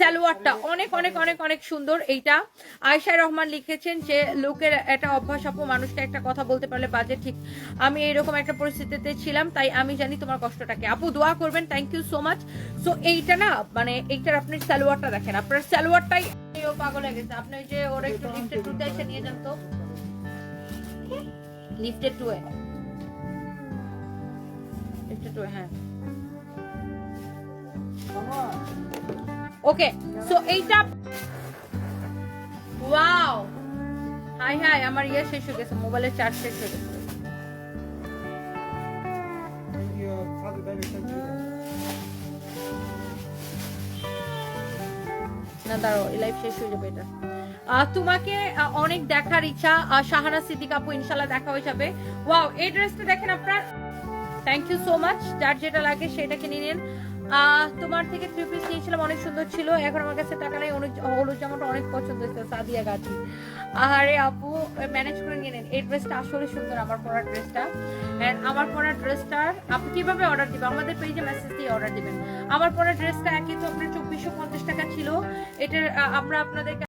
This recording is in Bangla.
সালোয়ারটা অনেক অনেক অনেক অনেক সুন্দর এইটা। আয়শা রহমান লিখেছেন যে, লোকের একটা অভ্যাস, আপু মানুষটা একটা কথা বলতে পারলে বাজে, ঠিক। আমি এরকম একটা পরিস্থিতিতে ছিলাম, তাই আমি জানি তোমার কষ্টটাকে। আপু, দোয়া করবেন thank you so much so এইটা না মানে এইটার আপনি সালোয়ারটা দেখেন। আপনার সালোয়ারটাই পাগল হয়ে গেছে। আপনি যে ওর একটু লিফটেড টুতে এসে নিয়ে যান তো। লিফটেড টুয়ে লিফটেড টুয়ে হ্যাঁ। ওকে সো এইটা ওয়াও হাই হাই আমার ইয়ে শেষ হয়ে গেছে মোবাইলের চার্জ শেষ হয়ে গেছে। না, দাঁড়াও, এই লাইভ শেষ হয়ে যাবে এটা। তোমাকে অনেক দেখার ইচ্ছা শাহানা সিদ্দিক আপু ইনশাল্লাহ দেখা হয়ে যাবে। ওয়াও এই ড্রেসটা দেখেন আপনার। থ্যাংক ইউ সো মাচ যার যেটা লাগে সেটাকে নিয়ে নিন। তোমার থেকে থ্রি পিস নিয়েছিলাম, অনেক সুন্দর ছিল। এখন আমার কাছে টাকা নেই হলুদ জামাটা অনেক পছন্দ হয়েছে, সাদিয়া গাছি আরে আপু ম্যানেজ করে নিয়ে নেন। এই ড্রেসটা আসলে সুন্দর, আমার পরা ড্রেসটা অ্যান্ড আমার পরা ড্রেসটা আপনি কীভাবে অর্ডার দিবেন? আমাদের পেজে মেসেজ দিয়ে অর্ডার দিবেন। আমার পরার ড্রেসটা একই তো আপনার চব্বিশশো পঞ্চাশ টাকা ছিল। এটার আমরা আপনাদেরকে